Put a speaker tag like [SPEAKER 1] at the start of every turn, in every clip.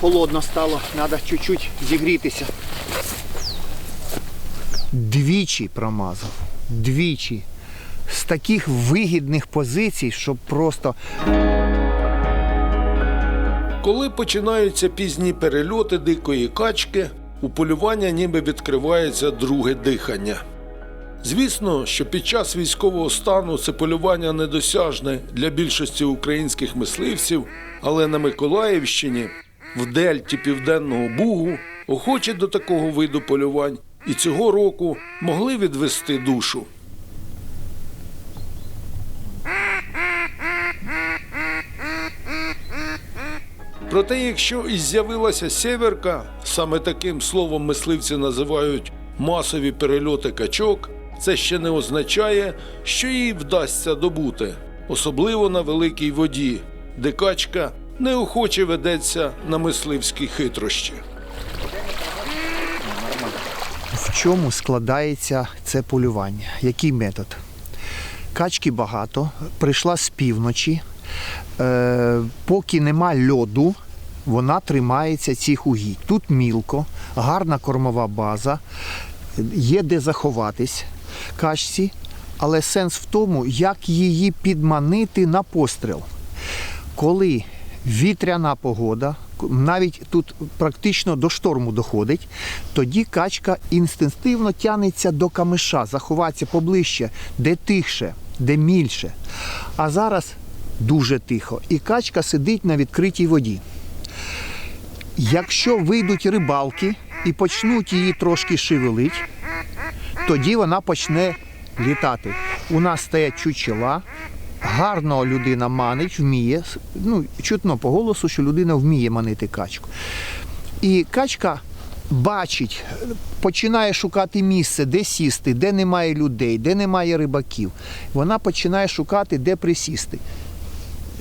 [SPEAKER 1] Прохолодно стало, треба чуть-чуть зігрітися. Двічі промазав. Двічі. З таких вигідних позицій, щоб просто
[SPEAKER 2] Коли починаються пізні перельоти дикої качки, у полювання ніби відкривається друге дихання. Звісно, що під час військового стану це полювання недосяжне для більшості українських мисливців, але на Миколаївщині, в дельті Південного Бугу, охочі до такого виду полювань і цього року могли відвести душу. Проте, якщо і з'явилася сєверка, саме таким словом мисливці називають масові перельоти качок, це ще не означає, що її вдасться добути, особливо на великій воді, де качка неохоче ведеться на мисливські хитрощі.
[SPEAKER 1] в чому складається це полювання? Який метод? Качки багато, прийшла з півночі. Е, поки нема льоду, вона тримається цих угідь. Тут мілко, гарна кормова база, є де заховатись качці, але сенс в тому, як її підманити на постріл. Коли вітряна погода, навіть тут практично до шторму доходить, тоді качка інстинктивно тягнеться до камиша, заховатися поближче, де тихше, де мільше. А зараз дуже тихо, і качка сидить на відкритій воді. Якщо вийдуть рибалки і почнуть її трошки шевелить, тоді вона почне літати. У нас стоять чучела, гарно людина манить, вміє. Ну, чутно по голосу, що людина вміє манити качку. І качка бачить, починає шукати місце, де сісти, де немає людей, де немає рибаків. Вона починає шукати, де присісти.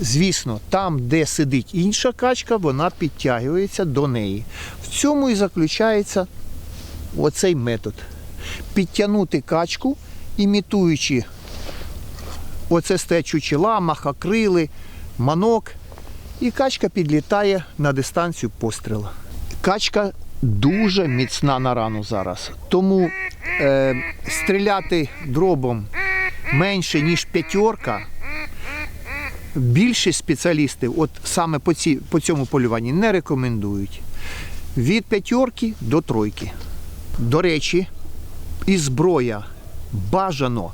[SPEAKER 1] Звісно, там, де сидить інша качка, вона підтягується до неї. В цьому і заключається оцей метод. Підтягнути качку, імітуючи оце стоять чучела, махакрили, манок, і качка підлітає на дистанцію пострілу. Качка дуже міцна на рану зараз. Тому е, стріляти дробом менше, ніж п'ятерка, більшість спеціалістів, от саме по, ці, по цьому полюванні, не рекомендують. Від п'ятерки до тройки. До речі, і зброя бажано,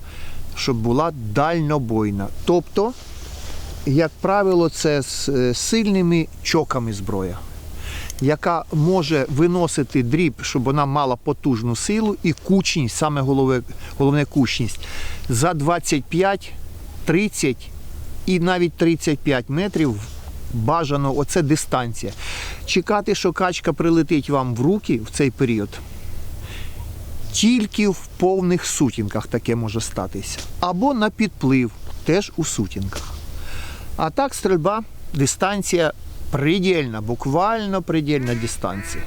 [SPEAKER 1] щоб була дальнобойна. Тобто, як правило, це з е, сильними чоками зброя, яка може виносити дріб, щоб вона мала потужну силу і кучність, саме головне, головне кучність, за 25, 30 і навіть 35 метрів бажано, оце дистанція. Чекати, що качка прилетить вам в руки в цей період. Тільки в повних сутінках таке може статися. Або на підплив, теж у сутінках. А так стрільба, дистанція предельна, буквально предельна дистанція.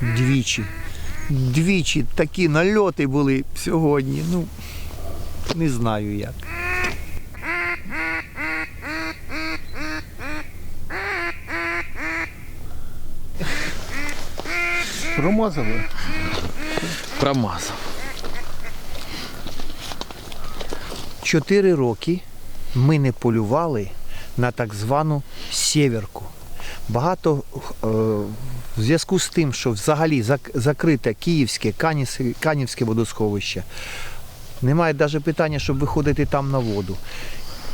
[SPEAKER 1] Двічі. Двічі такі нальоти були сьогодні. Ну, не знаю як. Промазали.
[SPEAKER 3] Промазав.
[SPEAKER 1] Чотири роки ми не полювали на так звану сєверку. Багато е, в зв'язку з тим, що взагалі зак- закрите Київське, Канівське, водосховище, немає навіть питання, щоб виходити там на воду.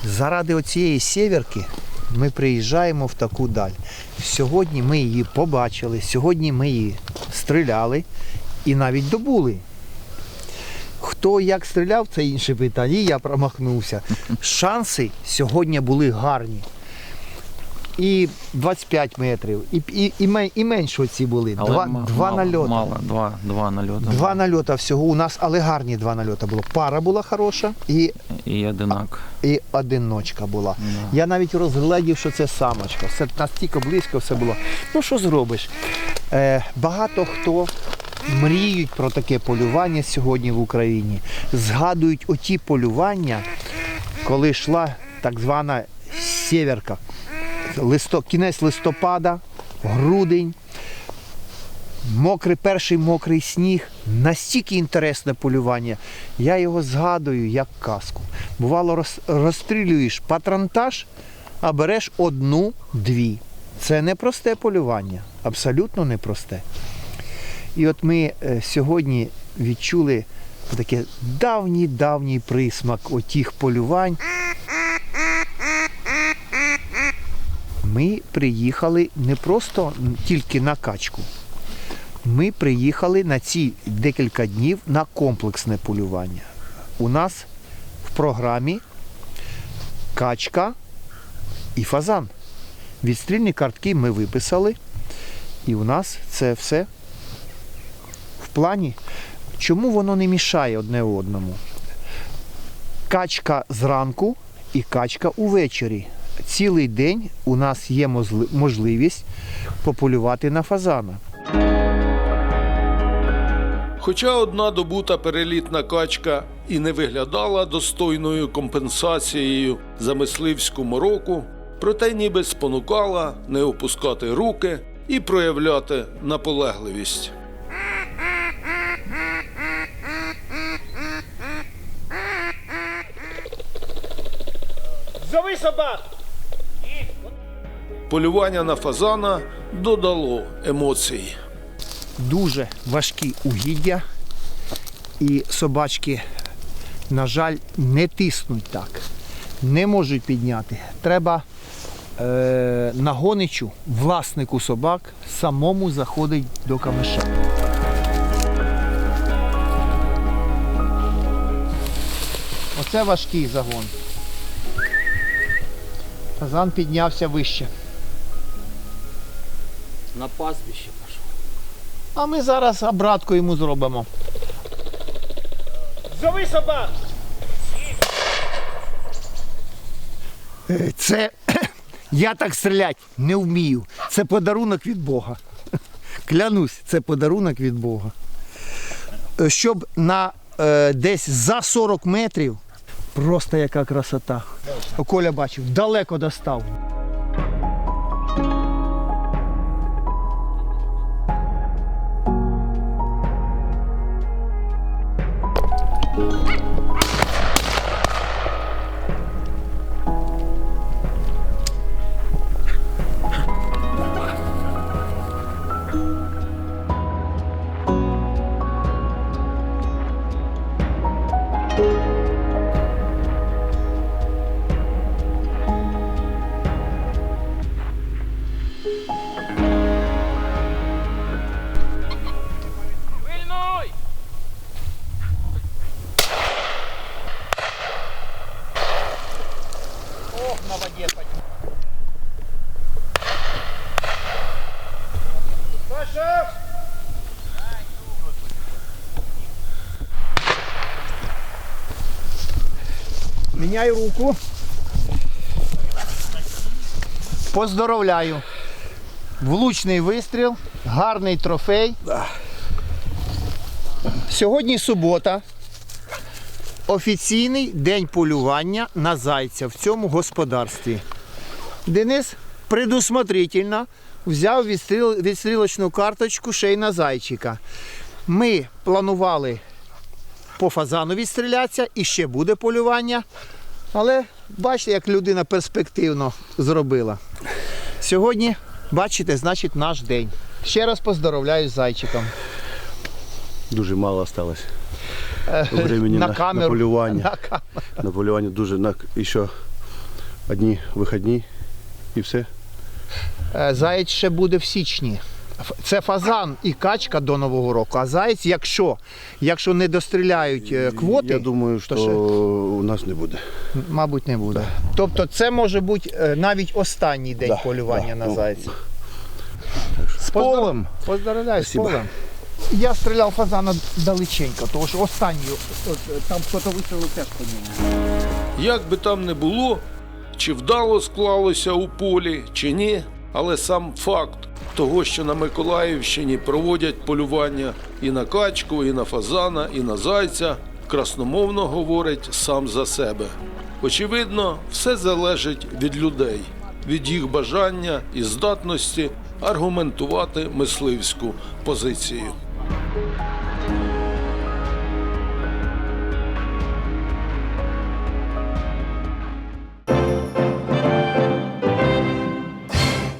[SPEAKER 1] Заради оцієї сєверки ми приїжджаємо в таку даль. Сьогодні ми її побачили, сьогодні ми її стріляли і навіть добули. Хто як стріляв, це інше питання. І я промахнувся. Шанси сьогодні були гарні. І 25 метрів, і, і, і, і менше оці були.
[SPEAKER 3] Але
[SPEAKER 1] Два,
[SPEAKER 3] ма-
[SPEAKER 1] два
[SPEAKER 3] мало,
[SPEAKER 1] нальоти.
[SPEAKER 3] Мало, два, два нальоти.
[SPEAKER 1] Два нальота всього у нас, але гарні два нальота було. Пара була хороша і,
[SPEAKER 3] І одинак.
[SPEAKER 1] і одиночка була.
[SPEAKER 3] Да.
[SPEAKER 1] Я навіть розглядів, що це самочка. Все настільки близько все було. Ну що зробиш? Е, багато хто мріють про таке полювання сьогодні в Україні. Згадують оті полювання, коли йшла так звана сєверка. Листо, кінець листопада, грудень, мокрий, перший мокрий сніг. Настільки інтересне полювання. Я його згадую як казку. Бувало, роз, розстрілюєш патронтаж, а береш одну-дві. Це непросте полювання, абсолютно непросте. І от ми е, сьогодні відчули таке давній-давній присмак отіх полювань. Ми приїхали не просто тільки на качку. Ми приїхали на ці декілька днів на комплексне полювання. У нас в програмі качка і фазан. Відстрільні картки ми виписали, і у нас це все в плані. Чому воно не мішає одне одному? Качка зранку і качка увечері. Цілий день у нас є можливість пополювати на фазана.
[SPEAKER 2] Хоча одна добута перелітна качка і не виглядала достойною компенсацією за мисливську мороку, проте ніби спонукала не опускати руки і проявляти наполегливість.
[SPEAKER 4] Зови собак!
[SPEAKER 2] Полювання на фазана додало емоцій.
[SPEAKER 1] Дуже важкі угіддя, і собачки, на жаль, не тиснуть так, не можуть підняти. Треба е, на гоничу власнику собак самому заходить до камеша. Оце важкий загон. Фазан піднявся вище.
[SPEAKER 3] На пастбище пішов.
[SPEAKER 1] А ми зараз обратку йому зробимо.
[SPEAKER 4] Зови собак!
[SPEAKER 1] Е, Це я так стріляти не вмію. Це подарунок від Бога. Клянусь, це подарунок від Бога. Е, Щоб на е, десь за 40 метрів, просто яка красота. Коля бачив, далеко достав. Міняй руку. Поздоровляю. Влучний вистріл, гарний трофей. Сьогодні субота. Офіційний день полювання на зайця в цьому господарстві. Денис предусмотрительно взяв відстріл, відстрілочну карточку ще й на зайчика. Ми планували по фазану відстрілятися і ще буде полювання. Але бачите, як людина перспективно зробила. Сьогодні, бачите, значить наш день. Ще раз поздоровляю з зайчиком.
[SPEAKER 5] Дуже мало осталось времени
[SPEAKER 1] на
[SPEAKER 5] на,
[SPEAKER 1] камеру.
[SPEAKER 5] на полювання.
[SPEAKER 1] На ка-
[SPEAKER 5] На полювання дуже на ще одні вихідні і все.
[SPEAKER 1] Е, Заєць ще буде в січні. Це фазан і качка до Нового року. А заєць, якщо, якщо не достріляють е, квоти,
[SPEAKER 5] Я думаю, що
[SPEAKER 1] то ще,
[SPEAKER 5] у нас не буде.
[SPEAKER 1] Мабуть, не буде. Тобто це може бути е, навіть останній день
[SPEAKER 5] Да,
[SPEAKER 1] полювання
[SPEAKER 5] да,
[SPEAKER 1] на
[SPEAKER 5] ну,
[SPEAKER 1] зайця.
[SPEAKER 5] З полем.
[SPEAKER 1] Поздравляю з
[SPEAKER 5] Спасибо.
[SPEAKER 1] полем. Я стріляв фазана далеченько, тому що останній, от, е, там хтось вистрілив теж по ньому.
[SPEAKER 2] Як би там не було, чи вдало склалося у полі, чи ні, але сам факт того, що на Миколаївщині проводять полювання і на качку, і на фазана, і на зайця, красномовно говорить сам за себе. Очевидно, все залежить від людей, від їх бажання і здатності аргументувати мисливську позицію.